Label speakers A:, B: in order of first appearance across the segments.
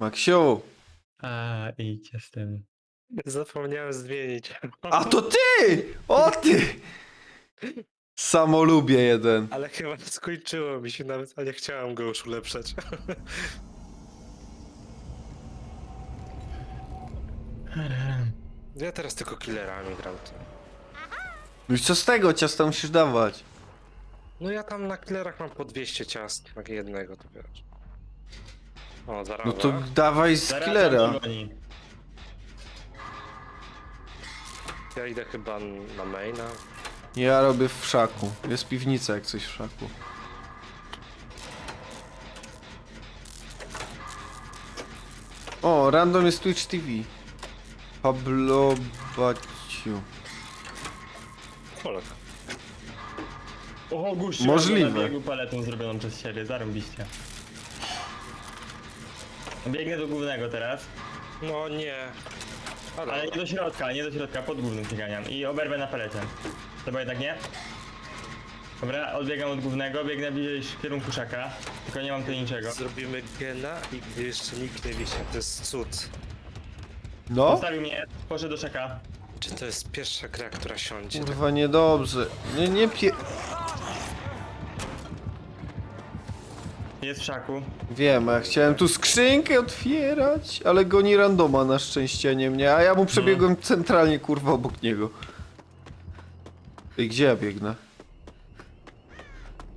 A: Maksiu,
B: A, idźcie z tym.
C: Zapomniałem zmienić.
A: a to ty! O ty! Samolubie jeden.
C: Ale chyba skończyło mi się nawet, a nie chciałem go już ulepszać. Ja teraz tylko killerami gram.
A: No i co z tego? Ciasta musisz dawać.
C: No ja tam na killerach mam po 200 ciast, na jednego to wiesz. O, zaraz.
A: No to dawaj z
B: Zaraz
A: killera.
B: on goni.
C: Ja idę chyba na maina.
A: Ja robię w szaku. Jest piwnica jak coś w szaku. O, random jest Twitch TV. Pablo Baciu.
C: Polek.
B: O, guściu,
A: Możliwe.
B: biegu paletą zrobioną przez siebie, zarąbiście. Biegnę do głównego teraz,
C: No nie. Ale,
B: ale nie do środka, nie do środka, pod głównym bieganiam i oberwę na palecie. To bo jednak nie? Dobra, odbiegam od głównego, biegnę bliżej w kierunku szaka, tylko nie mam tu niczego.
C: Zrobimy gena i gdy jeszcze nikt nie wie, to jest cud.
A: No?
B: Zostawił mnie, poszedł do szaka.
C: Czy to jest pierwsza gra, która siądzie?
A: Kurwa, niedobrze. Nie, nie pie...
B: Jest w szaku.
A: Wiem, a ja chciałem tu skrzynkę otwierać, ale goni randoma na szczęście, a nie mnie, a ja mu przebiegłem centralnie, kurwa, obok niego. I gdzie ja biegnę?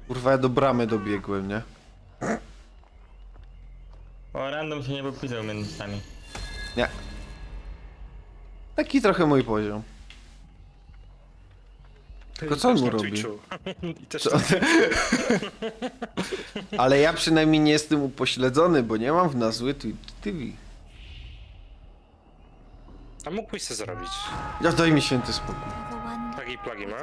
A: Kurwa, ja do bramy dobiegłem, nie?
B: O, random się nie popisał między nami.
A: Nie. Taki trochę mój poziom. Tylko co on mu robi?
C: Twitchu. I też
A: Co? Ale ja przynajmniej nie jestem upośledzony, bo nie mam w nazwie Twitch TV.
C: A mógłbyś sobie zrobić.
A: Ja daj mi święty spokój.
C: Plagi plagi ma?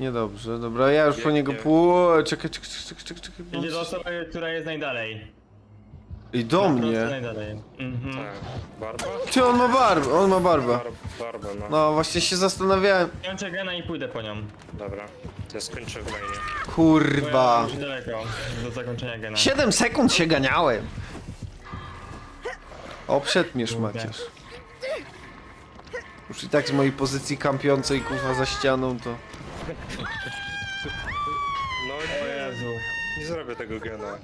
A: Niedobrze, dobra, ja już po
C: Nie,
A: niego
C: nie.
A: pół... Czekaj, czekaj, czekaj, czekaj, czekaj.
B: Idzie do osoby, która jest najdalej.
A: I do mnie.
B: Mhm.
C: Tak. Barba?
A: Czy on ma barbę? On ma barbę.
C: Bar barba, no.
A: No właśnie się zastanawiałem.
B: Kończę gena i pójdę po nią.
C: Dobra. To ja skończę w mainie.
B: Bo ja
A: Kurwa.
B: już daleko do zakończenia gena.
A: 7 sekund się ganiałem. O, przedmierz
B: Kurde.
A: Macierz. Już i tak z mojej pozycji kampiącej kurwa za ścianą to...
C: No
B: O
C: nie,
B: Jezu.
C: nie zrobię tego gena.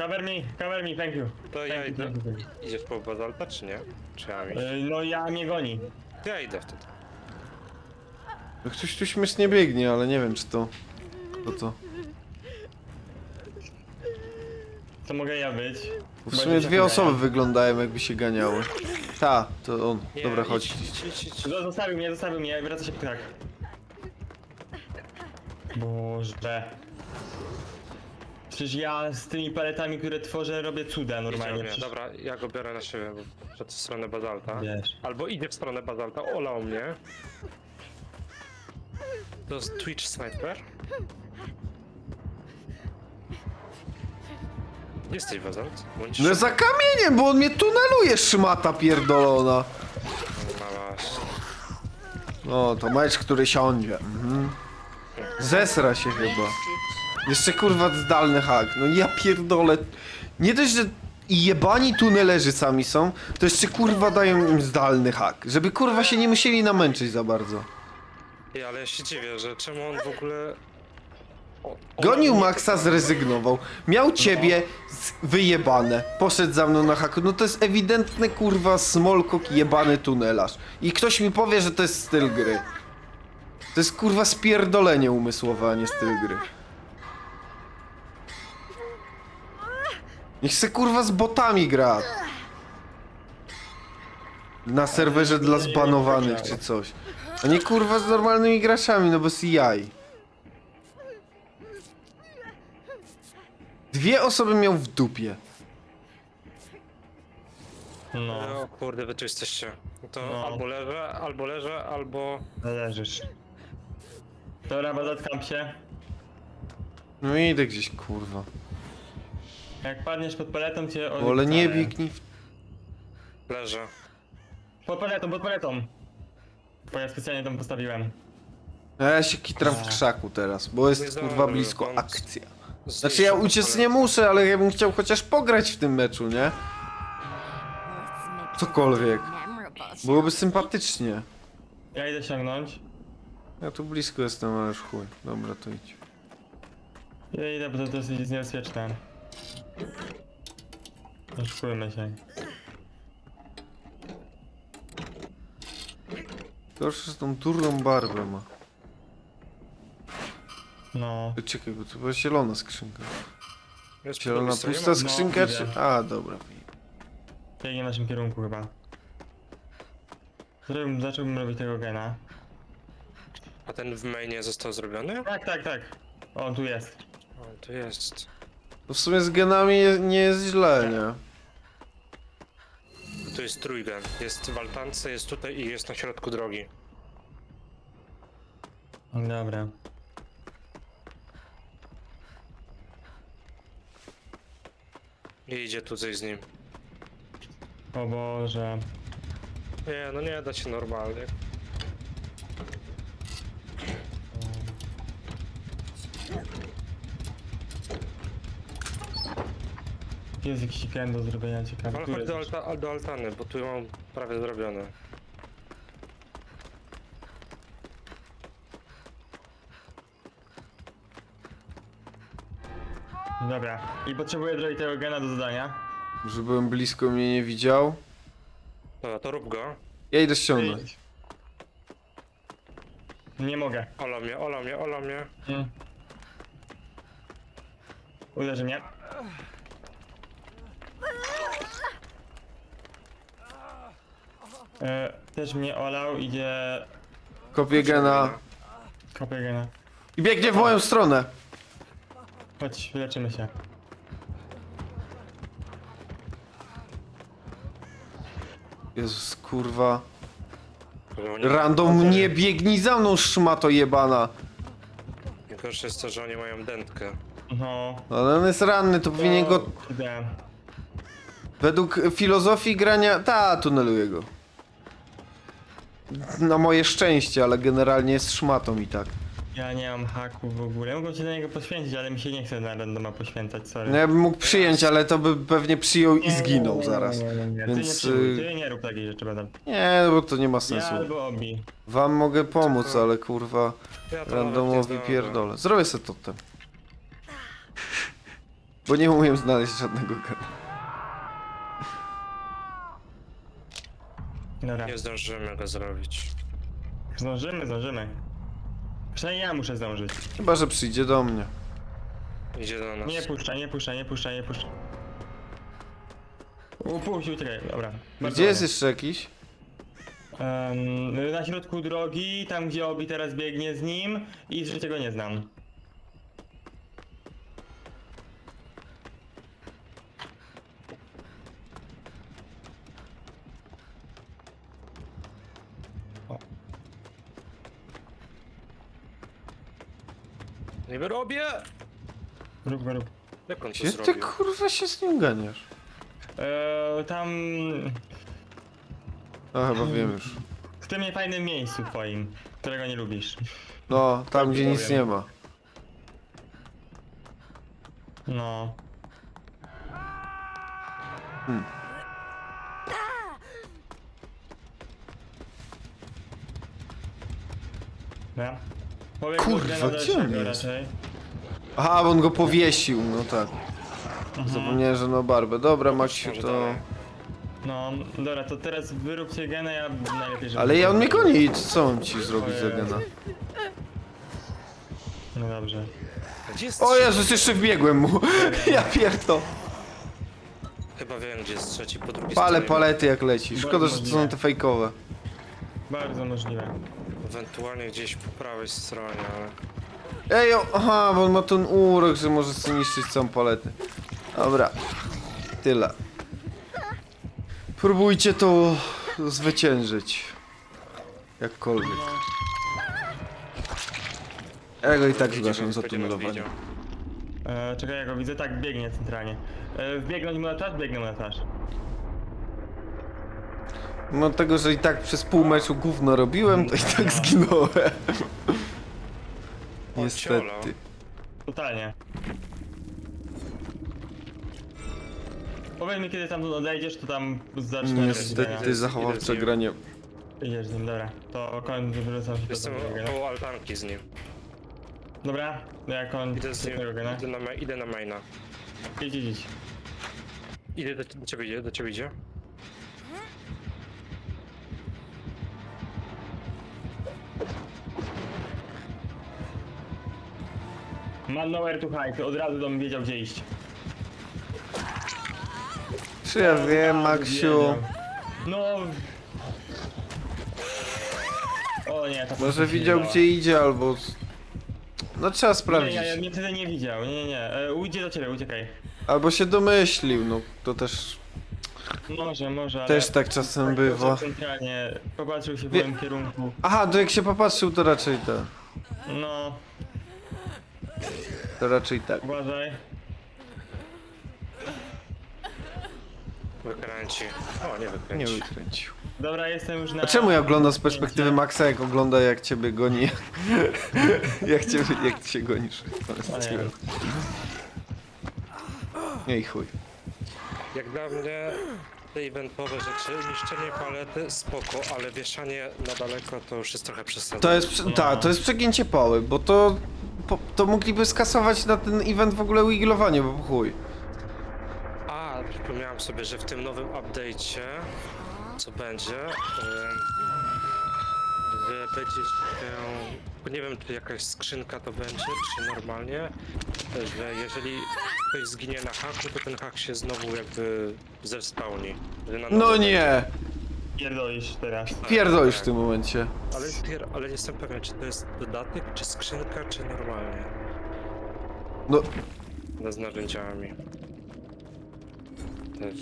B: Cover me, cover me, thank you.
C: To ja
B: Thank you,
C: idę.
B: thank you, thank you.
C: Idziesz po bazalta, czy nie? Czy ja mi?
B: Y, No ja mnie goni.
C: Ja idę wtedy.
A: No Ktoś tu śmiesznie biegnie, ale nie wiem czy to... To to...
B: To mogę ja być.
A: Bo w sumie dwie osoby wyglądają jakby się ganiały. Ta, to on.
C: Nie,
A: Dobra,
C: idź,
A: chodź.
C: Idź, idź, idź.
B: No, Zostawił mnie, zostawił mnie, wraca się ptak. Boże. Przecież ja z tymi paletami, które tworzę, robię cuda normalnie. Przecież...
C: Dobra, ja go biorę na siebie, bo przed stronę bazalta.
B: Wiesz.
C: Albo idzie w stronę bazalta, olał mnie. To jest Twitch Sniper. Jesteś bazalt? Bądź
A: No za kamieniem, bo on mnie tuneluje, szmata pierdolona.
C: No właśnie.
A: No, to mecz, który siądzie. Mhm. Zesra się chyba. Jeszcze kurwa zdalny hak. No ja pierdolę. Nie dość, że jebani tunelerzy sami są, to jeszcze kurwa dają im zdalny hak. Żeby kurwa się nie musieli namęczyć za bardzo.
C: Ej, ale ja się dziwię, że czemu on w ogóle... O,
A: Gonił Maxa, zrezygnował. Miał ciebie z- wyjebane. Poszedł za mną na haku. No to jest ewidentny kurwa smolkok jebany tunelarz. I ktoś mi powie, że to jest styl gry. To jest kurwa spierdolenie umysłowe, a nie styl gry. Niech se kurwa z botami gra. Na serwerze dla zbanowanych czy coś. A nie kurwa z normalnymi graczami, no bez jaj. Dwie osoby miał w dupie.
B: No,
C: O kurde, wy tu jesteście. No To
B: No.
C: albo leżę, albo leżę, albo...
B: leżysz. Dobra, bazatkam się.
A: No idę gdzieś kurwa.
B: Jak padniesz pod paletą cię
A: Wolę nie
B: odrzucę.
A: biegnij w...
C: Leżę.
B: Pod paletą, pod paletą. Bo ja specjalnie tam postawiłem.
A: A ja się kitram w krzaku teraz, bo jest kurwa blisko akcja. Znaczy ja uciec nie muszę, ale ja bym chciał chociaż pograć w tym meczu, nie? Cokolwiek. Byłoby sympatycznie.
B: Ja idę sięgnąć.
A: Ja tu blisko jestem, ale już chuj. Dobra, to idź.
B: Ja idę, bo to dosyć niebezpieczne. Oszukujmy się.
A: To już z tą durną barbę ma.
B: No.
A: Czekaj, bo to była zielona skrzynka.
C: Jest po
A: Zielona
C: drugiej stronie,
A: pusta
C: mam-
A: skrzynka,
B: widzę.
A: czy... A, dobra.
B: Biegnie w naszym kierunku chyba. Zrobiłbym, zacząłbym robić tego gena.
C: A ten w mainie został zrobiony?
B: Tak, tak, tak. O, on tu jest.
C: O, tu jest.
A: No w sumie z genami je- nie jest źle, nie?
C: Tu jest trójgen. Jest w altance, jest tutaj i jest na środku drogi.
B: Dobra.
C: I idzie tu coś z nim.
B: O Boże.
C: Nie, no nie da się normalnie.
B: Jest jakiś gen do zrobienia ciekawy.
C: Ale
B: Tu
C: chodź do, alta, do altany, bo tu mam prawie zrobione.
B: Dobra. I potrzebuję zrobić tego gena do zadania.
A: Żebym blisko mnie nie widział.
C: Dobra, to rób go.
A: Ja idę ściągnąć.
B: Nie mogę.
C: Ola mnie, ola mnie, ola mnie.
B: Mm. Uderzy mnie. E, też mnie olał, idzie
A: Kopię gena.
B: kopię gena.
A: I biegnie w moją stronę.
B: Chodź, wyleczymy się.
A: Jezus, kurwa.
C: Że oni-
A: Random nie biegnij za mną, szmato jebana.
C: Najgorsze jest to, że oni mają dętkę.
B: No.
A: Ale on jest ranny, to powinien go...
B: Idę.
A: Według filozofii grania... Ta, tuneluję go. Na moje szczęście, ale generalnie jest szmatą i tak.
B: Ja nie mam haku w ogóle. Mogę się do niego poświęcić, ale mi się nie chce na randoma poświęcać, sorry.
A: No ja bym mógł przyjąć, ale to by pewnie przyjął i
B: Nie,
A: zginął
B: nie,
A: zaraz.
B: Nie, nie, nie. Ty
A: Więc,
B: nie przyjmuj,
A: y,
B: ty nie rób takiej rzeczy, będę.
A: Nie, no bo to nie ma
B: Ja
A: sensu.
B: albo obi.
A: Wam mogę pomóc, ale kurwa
C: Ja to nawet nie
A: randomowi pierdolę. Zrobię sobie totem. Bo nie umiem znaleźć żadnego gena.
B: Dobra.
C: Nie zdążymy go zrobić.
B: Zdążymy, zdążymy. Przynajmniej ja muszę zdążyć.
A: Chyba, że przyjdzie do mnie.
C: Idzie do nas.
B: Nie puszczaj, nie puszczaj, nie puszczaj, nie puszczaj. Upuść, uciekaj, dobra. Bardzo
A: Gdzie jest
B: ładnie.
A: jeszcze jakiś?
B: Em, na środku drogi, tam gdzie Obi teraz biegnie z nim i że tego nie znam.
C: Nie robię!
B: Rób go, rób.
C: Jak on to
A: Gdzie ty
C: zrobił?
A: kurwa się z nim ganiasz?
B: Eee, tam...
A: A chyba wiem już.
B: W tym niefajnym miejscu twoim, którego nie lubisz.
A: No, tam gdzie nic nie ma.
B: No.
A: Hmm.
B: Powiem
A: Kurwa,
B: kurde,
A: gdzie on jest?
B: raczej.
A: Aha, bo on go powiesił, no tak.
B: Mhm.
A: Zapomniałem, że no barbę. Dobra, Maksiu, to...
C: dalej.
B: No, dobra, to teraz wyróbcie genę, ja najlepiej, żeby...
A: Ale ja on mnie goni, co mam ci zrobić za gena?
B: No dobrze.
C: Gdzie jest
A: O? Jezus, jeszcze wbiegłem mu. Ja pierdo.
C: Chyba wiem, gdzie jest trzeci, po drugiej stronie.
A: palety jak leci. Szkoda, że to są te fejkowe.
B: Bardzo możliwe.
C: Ewentualnie gdzieś po prawej stronie, ale...
A: Ej, o, aha, bo on ma ten urok, że może sobie niszczyć całą paletę. Dobra. Tyle. Próbujcie to zwyciężyć. Jakkolwiek. Ja go i tak zgłaszam
C: więc
A: za
C: będzie nas
A: tunelowanie.
C: widział.
B: E, czekaj, ja go widzę, tak, biegnie centralnie. E, wbiegnąć mu na twarz? Biegnę mu na twarz.
A: Mimo tego, że i tak przez pół meczu gówno robiłem, to i tak
C: no. zginąłem.
A: Niestety.
B: Totalnie. Powiedz mi, kiedy tam odejdziesz, to tam zacznę.
A: Niestety zachowawcze granie.
B: Idziesz z nim, dobra. To koń wyrzucam się do Jestem tego gena.
C: altanki z nim.
B: Dobra, ja koń
C: Idę z nim, idę na, maina.
B: Idź, idź, idź.
C: Idę do, do ciebie, idzie, do ciebie idzie.
B: Man nowhere to hide, od razu bym wiedział gdzie iść.
A: Czy ja wiem, Maksiu?
B: wiedział. No... O nie,
A: Może widział
B: nie
A: gdzie idzie albo... No trzeba
B: Nie,
A: sprawdzić.
B: ja, ja mnie wtedy nie widział, nie, nie, nie. E, ujdzie do ciebie, uciekaj.
A: Albo się domyślił, no to też...
B: Może, może, ale...
A: Też tak czasem bywa.
B: Centralnie popatrzył się w
A: Wie-
B: moim kierunku.
A: Aha, to jak się popatrzył to raczej to.
B: No,
A: To raczej tak.
B: uważaj.
C: Wykręci. O, nie
A: Nie
C: wykręci.
A: wykręcił.
B: Dobra, jestem już na...
A: A czemu ja oglądam z perspektywy Maxa, jak ogląda jak ciebie goni? jak ciebie, jak cię gonisz?
B: O nie.
A: Nie i chuj.
C: Jak dla mnie te eventowe rzeczy, niszczenie palety spoko, ale wieszanie na daleko to już jest trochę przesadzone.
A: To jest, prze- tak, to jest przegięcie pały, bo to... Po, to mogliby skasować na ten event w ogóle wiglowanie, bo chuj.
C: A, przypomniałem sobie, że w tym nowym update'cie, co będzie, em, wy będziecie się, nie wiem czy jakaś skrzynka to będzie, czy normalnie, że jeżeli ktoś zginie na haku, to ten hak się znowu jakby zespawni.
A: No nie!
B: Pierdolisz teraz.
A: Pierdolisz w tym momencie.
C: Ale, pier- ale nie jestem pewien, czy to jest dodatek, czy skrzynka, czy normalnie.
A: No,
C: No, z narzędziami. Też.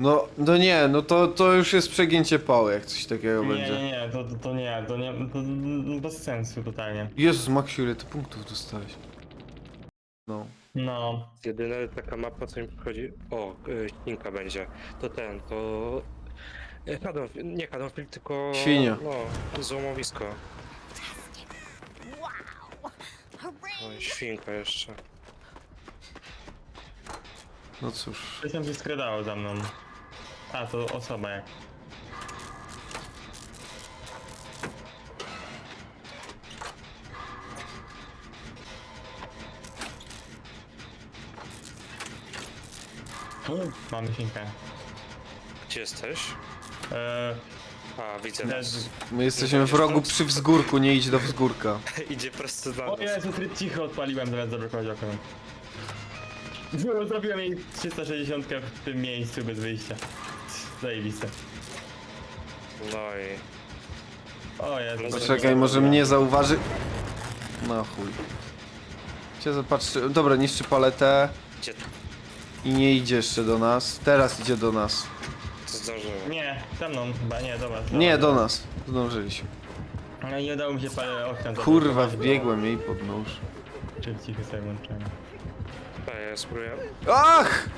A: no, no nie, no to, to już jest przegięcie pały, jak coś takiego
B: Nie,
A: będzie.
B: nie, nie, to, to, to nie, to nie, to, to bez sensu totalnie.
A: Jezus, Maksiu, ile ty punktów dostałeś? No.
B: No,
C: Jedyna taka mapa, co mi przychodzi. O, y, świnka będzie. To ten, to. Haddonfield, nie Haddonfield, tylko.
A: Świnia.
C: No, złomowisko. No, i świnka jeszcze.
A: No cóż.
B: coś tam się skradało za mną. A, to osoba jak. U, Mamy świnkę.
C: Gdzie jesteś?
B: Eee,
C: A, widzę
B: leży.
A: My jesteśmy w rogu przy wzgórku, nie idź do wzgórka.
C: Idzie prosto na
B: O
C: nas.
B: Jezu, tryb cicho odpaliłem zamiast zablokować okno. Zrobiłem jej 360 w tym miejscu bez wyjścia. Zajebiste.
C: No i.
B: O Jezu.
C: No
A: Poczekaj, może mnie zauważy. No chuj. Cię zapatrzy. Dobra, niszczy paletę
C: Gdzie
A: i nie idzie jeszcze do nas. Teraz idzie do nas.
C: To zdążyłem?
B: Nie, ze mną chyba, nie, do was.
A: Nie, do nas. Zdążyliśmy.
B: No nie udało mi się parę okna
A: Kurwa,
B: zablokować, bo
A: wbiegłem jej pod nóż.
B: Tryb cichy sobie włączyłem.
C: A, ja spróbuję.
A: Ach!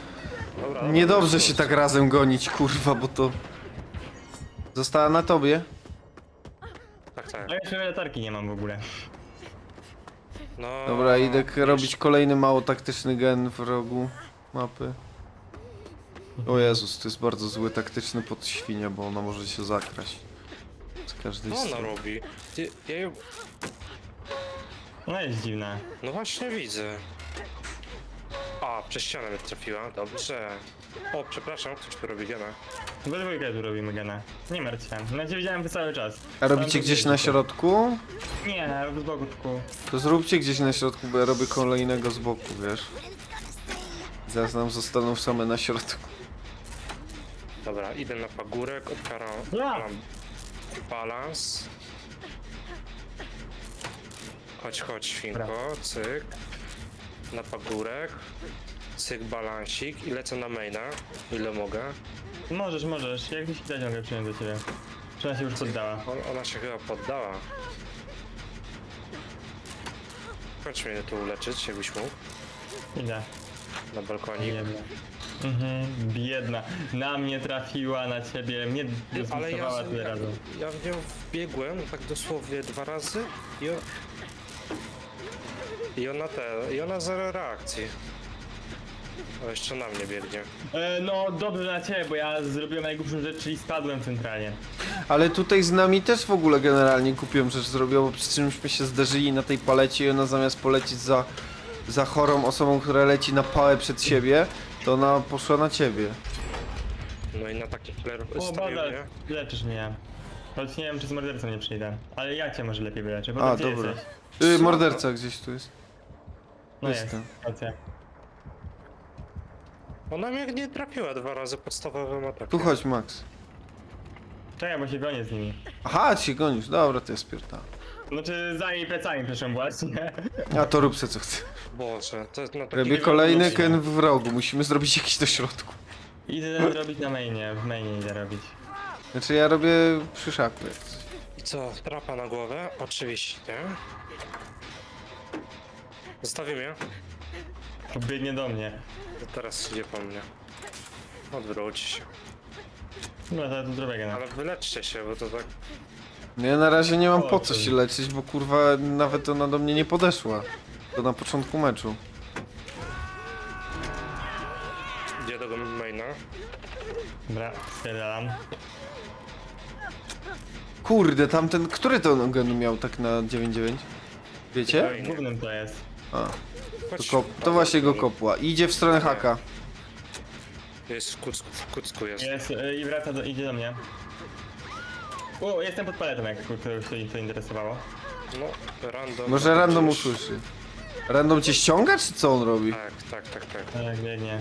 C: Dobra,
A: Niedobrze się tak razem gonić, kurwa, bo to... Została na tobie?
C: Tak, tak.
B: A ja jeszcze latarki nie mam w ogóle.
C: No.
A: Dobra, idę k- robić kolejny mało taktyczny gen w rogu mapy. O Jezus, to jest bardzo zły taktyczny pod świnia, bo ona może się zakraść. Z każdej
C: Co ona
A: strony.
C: robi? Ty, ja ją...
B: No jest dziwna.
C: No właśnie widzę. A, przez ścianę mnie trafiła, dobrze. O, przepraszam, ktoś tu robi gena.
B: We dwójkę tu robimy gena. Nie martw się. Na ciebie widziałem przez cały czas.
A: A robicie
B: Tam
A: gdzieś na środku?
B: Nie, z boku tylko.
A: To zróbcie gdzieś na środku, bo ja robię kolejnego z boku, wiesz? Zaraz nam zostaną same na środku.
C: Dobra, idę na pagórek, odpalam balans. Chodź, chodź, świnko, cyk. Na pagórek. Cyk, balansik i lecę na maina, ile mogę.
B: Możesz, możesz. Jak mi się da ciągle przyjąć do ciebie. Czy ona się już poddała?
C: On, ona się chyba poddała. Chodź mnie tu uleczyć, jakbyś mógł.
B: Idę.
C: Na balkonik.
B: Biedna. Mhm, biedna. Na mnie trafiła, na ciebie. Mnie
C: Ale ja,
B: tyle
C: ja,
B: razy.
C: ja w nią wbiegłem tak dosłownie dwa razy i, on, i ona te, i ona zero reakcji. O, jeszcze na mnie biegnie.
B: E, no dobrze na ciebie, bo ja zrobiłem najgłupszą rzecz, czyli spadłem centralnie.
A: Ale tutaj z nami też w ogóle generalnie kupiłem rzecz zrobiła, bo przy czymśmy się zderzyli na tej palecie i ona zamiast polecieć za, za chorą osobą, która leci na pałę przed siebie, to ona poszła na ciebie.
C: No i na taki flair
B: O, Bazal,
C: mnie.
B: leczysz mnie. Choć nie wiem, czy z mordercą nie przyjdę. Ale ja cię może lepiej wyleczę, bo
A: A,
B: gdzie
A: dobra.
B: jesteś?
A: Y, morderca gdzieś tu jest.
B: No jest,
A: Jestem.
B: racja.
C: Ona mnie nie trafiła dwa razy podstawowym atakiem.
A: Tu chodź, Max.
B: Czekaj, bo się gonię z nimi.
A: Aha, ci się gonisz. Dobra, to jest pierda.
B: Znaczy za jej plecami przeszłem właśnie.
A: A to rób se co chce.
C: Boże, to jest na taki...
A: Robię kolejny ken w rogu. Musimy zrobić jakiś do środku.
B: Idę robić na mainie, w mainie idę robić.
A: Znaczy ja robię przy.
C: I co, trapa na głowę? Oczywiście. Zostawi mnie.
B: Biegnie do mnie.
C: To teraz idzie po mnie. Odwróć się.
B: No to tu.
C: Ale wyleczcie się, bo to tak...
A: No ja na razie nie mam po co się leczyć, bo kurwa nawet ona do mnie nie podeszła. To na początku meczu.
C: Idzie do maina.
B: Dobra, spierdalam.
A: Kurde, tamten, który to gen miał tak na 9-9? Wiecie?
B: Głównym to jest.
A: A, to,
C: Chodź.
A: kop, to właśnie go kopła. Idzie w stronę haka.
C: Jest w kucku, w kucku jest.
B: Jest y, i wraca do, idzie do mnie. O, jestem pod paletą, jak to, to interesowało.
C: No, random.
A: Może random usłyszy. Random cię ściąga, czy co on robi?
C: Tak, tak, tak, tak.
B: Tak, biegnie.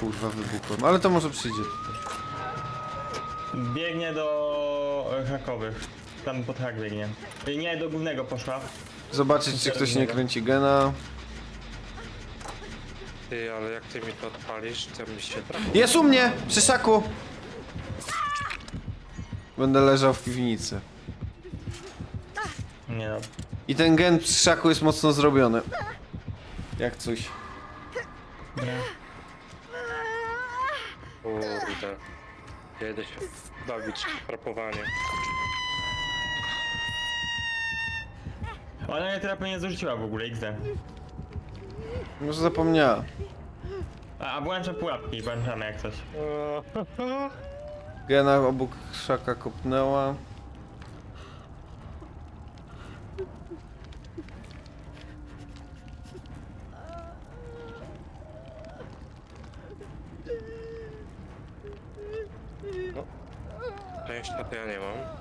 A: Kurwa, wybuchłem. Ale to może przyjdzie.
B: Biegnie do e, hakowych. Tam pod hak biegnie. Y, Nie, do głównego poszła.
A: Zobaczyć, czy ktoś nie kręci gena.
C: Ty, ale jak ty mi to odpalisz, to mi się trafi.
A: Jest u mnie! Przy szaku! Będę leżał w piwnicy.
B: Nie no.
A: I ten gen szaku jest mocno zrobiony. Jak coś.
B: Dobra.
C: Kurde. Jedę się bawić w trapowanie.
B: Ona mnie trapy nie zarzuciła w ogóle, XD.
A: Może zapomniała.
B: A, a włączam pułapki, włączamy jak coś.
A: Gena obok szaka kopnęła.
C: Szczęścia to ja nie mam.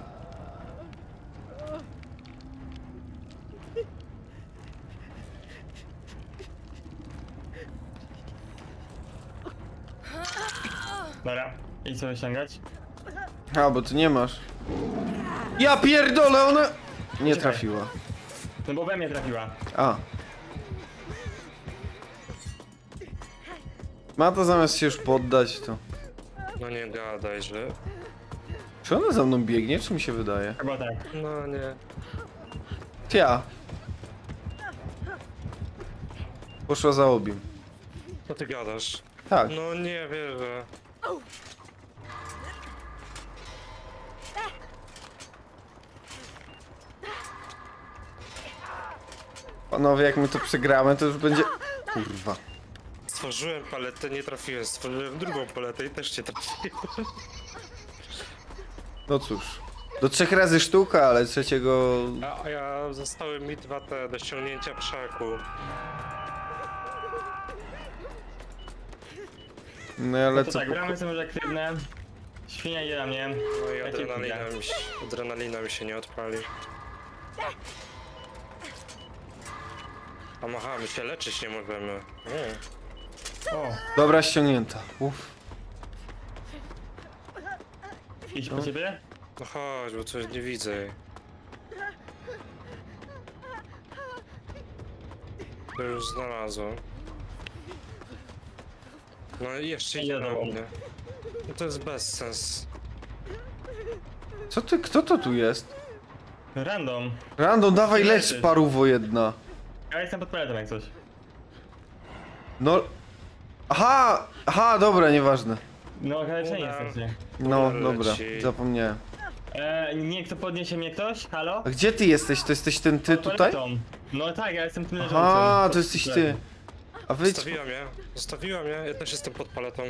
B: Dobra, sobie ściągać.
A: A, bo ty nie masz. Ja pierdolę, ona... Nie
B: Czekaj.
A: trafiła.
B: No bo we mnie trafiła.
A: A. Ma to zamiast się już poddać, to...
C: No nie gadaj, że...
A: Czy ona za mną biegnie, czy mi się wydaje?
B: Chyba tak.
C: No nie.
A: Ja. Poszła za obiem.
C: Co ty gadasz?
A: Tak.
C: No nie wierzę.
A: Panowie, jak my to przegramy, to już będzie... Kurwa.
C: Stworzyłem paletę, nie trafiłem. Stworzyłem drugą paletę i też cię trafiłem.
A: No cóż. Do trzech razy sztuka, ale trzeciego...
C: A, a ja zostały mi dwa te do ściągnięcia przaku.
A: No ale
B: To
A: co...
B: tak, gramy sobie już aktywne. Świnia idzie na mnie.
C: No i
B: Ja cię
C: adrenalina mi, się, adrenalina mi się nie odpali. A macha, my się leczyć nie możemy. Nie.
B: O,
A: Dobra, ściągnięta. Uff.
B: idź po ciebie?
C: No chodź, bo coś nie widzę. jej. To już znalazłem. No i jeszcze idzie
B: mnie.
C: No to jest bezsens.
A: Co ty, kto to tu jest?
B: Random.
A: Random, dawaj lecz paruwo jedna.
B: Ja jestem pod paletą jak coś.
A: No... Aha! Aha, dobra, nieważne.
B: No, ale nie
C: Uda.
B: jesteście.
A: No,
C: Leci.
A: dobra, zapomniałem.
B: E, nie, kto podniesie mnie ktoś? Halo?
A: A gdzie ty jesteś? To jesteś ten ty
B: Pod
A: tutaj?
B: paletą. No tak, ja jestem tym leżącym.
A: to jesteś ty. A wyjdź...
C: Zostawiła mnie, zostawiła mnie, ja też jestem pod paletą.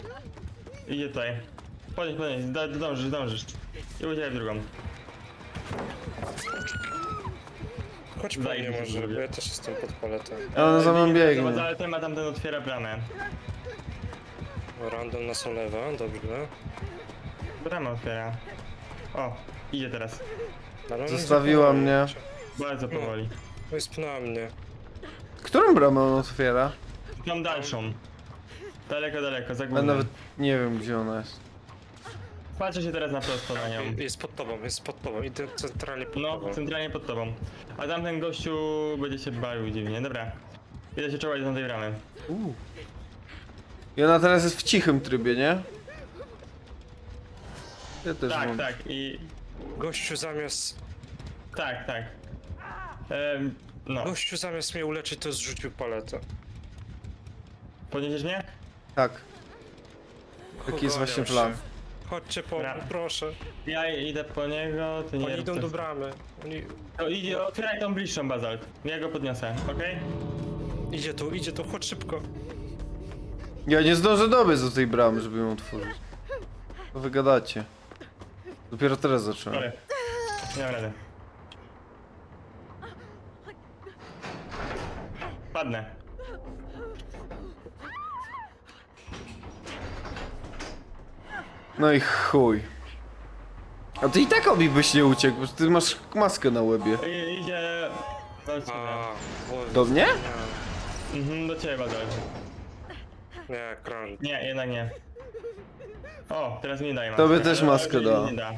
B: Idzie tutaj. Podnieś, podnieś, do- dążysz, dążysz. I w drugą.
C: Chodź po
B: Daj
C: mnie może, bo ja też jestem pod paletą.
A: A on za mną biegnie.
B: Ale ten ma tamten otwiera bramę.
C: Random na solewa, dobrze.
B: Bramę otwiera. O, idzie teraz.
C: Ale on
A: Zostawiła
C: zapomniał.
A: mnie.
B: Bardzo powoli.
C: No i spnęła mnie.
A: Którą bramę on otwiera?
B: Tą dalszą. Daleko, daleko, za
A: Ja nawet nie wiem, gdzie ona jest.
B: Patrzę się teraz na prosto na nią.
C: Jest pod tobą, jest pod tobą, idę centralnie pod
B: No,
C: tobą.
B: centralnie pod tobą. A tamten gościu będzie się bawił dziwnie. Dobra. Idę się czołgać do tej bramy.
A: Uuu. I ona teraz jest w cichym trybie, nie? Ja też
B: Tak,
A: mam.
B: tak. I
C: Gościu zamiast,
B: tak, tak. Ehm, no.
C: gościu zamiast mnie uleczyć, to zrzucił paletę.
B: Podniesiesz mnie?
A: Tak. Taki jest właśnie
C: się.
A: plan.
C: Chodźcie po
B: Dobra.
C: mnie, proszę.
B: Ja idę po niego, ty nie
C: Oni
B: rób
C: idą
B: co-
C: do bramy. Oni...
B: To idzie, otwieraj tą bliższą bazalt. Ja go podniosę, okej?
C: Idzie tu, idzie tu, chodź szybko.
A: Ja nie zdążę dobiec do tej bramy, żeby ją otworzyć. To wygadacie. Dopiero teraz zacząłem.
B: Sorry. Nie mam rady. Padnę.
A: No i chuj. A ty i tak obi byś nie uciekł, bo ty masz maskę na łebie.
B: I, idzie... Do ciebie.
C: A.
A: Do mnie?
C: Nie,
B: Mhm, do ciebie bazalt.
C: nie, kran.
B: Nie, jednak nie. O, teraz mi
A: Tobie
B: maskę,
A: też
B: ale
A: maskę
B: to już
A: da.
B: Nie da.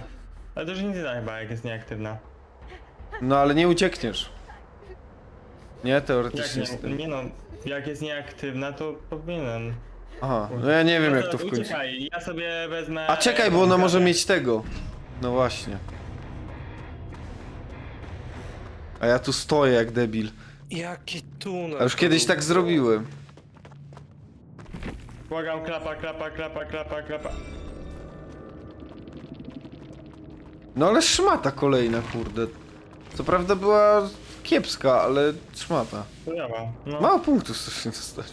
B: Ale to już nic nie da chyba, jak jest nieaktywna.
A: No ale nie uciekniesz. Nie,
B: Jak
A: teoretycznie.
B: nie, nie no, jak jest nieaktywna, to powinien.
A: Aha, no ja nie wiem
B: No
A: jak to w końcu.
B: Uciekaj, ja sobie wezmę...
A: A czekaj, bo ona może mieć tego. No właśnie. A ja tu stoję jak debil.
C: Jaki tunel.
A: A już kiedyś tak zrobiłem.
B: Błagam, klapa, klapa, klapa, klapa, klapa.
A: No ale szmata kolejna, kurde. Co prawda była kiepska, ale szmata.
B: Chujowa, no.
A: Mało punktów strasznie dostać.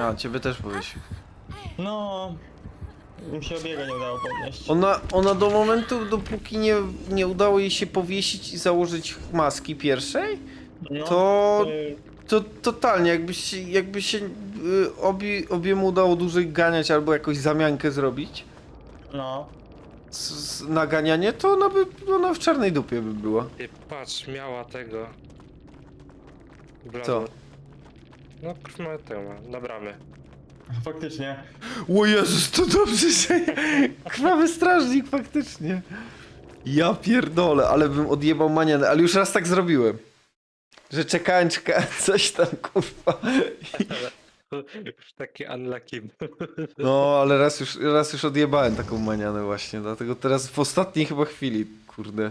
A: A, ciebie też powiesił.
B: No... Mi się obiega nie udało podnieść.
A: Ona, ona do momentu, dopóki nie, nie udało jej się powiesić i założyć maski pierwszej,
B: No,
A: to,
B: y,
A: to totalnie, jakby się, jakby się y, obie, obiemu udało dłużej ganiać albo jakąś zamiankę zrobić,
B: No.
A: z, z naganianie, to ona by, ona w czarnej dupie by była.
C: Ty patrz, miała tego. Bladło.
A: Co?
C: No, krw ma na bramy.
B: Faktycznie.
A: O Jezus, to dobrze się... Krwawy strażnik, faktycznie. Ja pierdolę, ale bym odjebał manianę, ale już raz tak zrobiłem. Że czekałem, czekałem, coś tam, kurwa.
C: Już taki unlucky.
A: No, ale raz już, raz już odjebałem taką manianę właśnie, dlatego teraz w ostatniej chyba chwili, kurde.